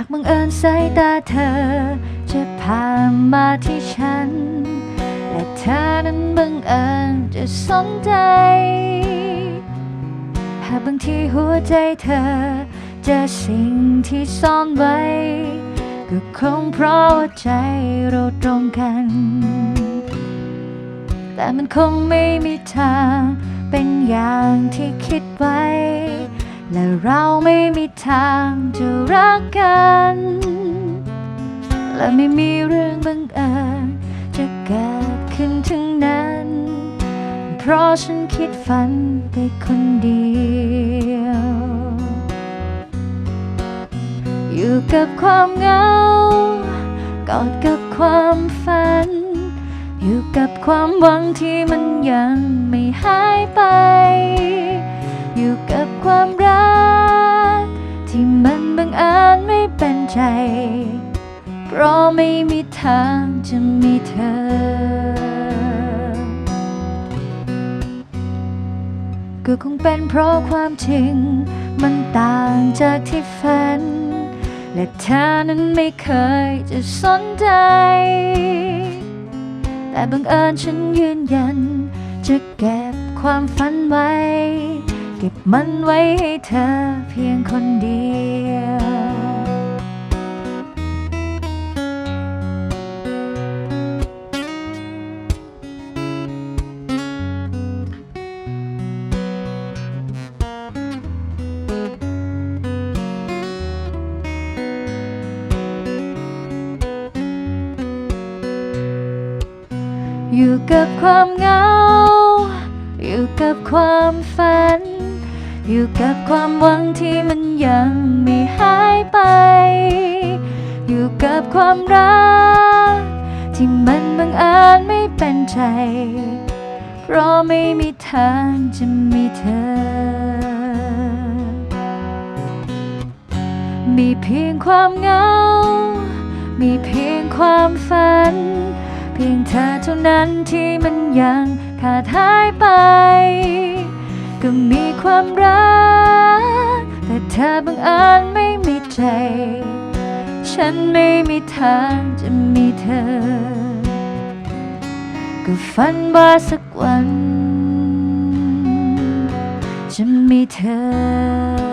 ากบังเอิญสายตาเธอ จะผ่านมาที่ฉัน และเธอนั้นบังเอิญจะสนใจ หากบางทีหัวใจเธอเจอสิ่งที่ซ่อนไว้ ก็คงเพราะว่าใจเราตรงกัน แต่มันคงไม่มีทางเป็นอย่างที่คิดไว้ และเราไม่มีทางจะรักกัน และไม่มีเรื่องบังเอิญจะเกิดขึ้นทั้งนั้น เพราะฉันคิดฝันไปคนเดียว อยู่กับความเหงากอดกับความฝัน อยู่กับความหวังที่มันยังไม่หายไป ใจ เพราะไม่มีทางจะมีเธอ ก็คงเป็นเพราะความจริง มันต่างจากที่ฝัน และเธอนั้นไม่เคยจะสนใจ แต่บังเอิญฉันยืนยัน จะเก็บความฝันไว้ เก็บมันไว้ให้เธอเพียงคนเดียว อยู่กับความเหงา อยู่กับความฝัน อยู่กับความหวังที่มันยังไม่หายไป อยู่กับความรัก ที่มันบังอิญไม่เป็นใจ เพราะไม่มีทางจะมีเธอ มีเพียงความเหงา มีเพียงความฝัน พียงเธอเท่านั้นที่มันยังขาดหายไป ก็มีความรัก แต่เธอบังอิญไม่มีใจ ฉันไม่มีทางจะมีเธอ ก็ฝันว่าสักวัน จะมีเธอ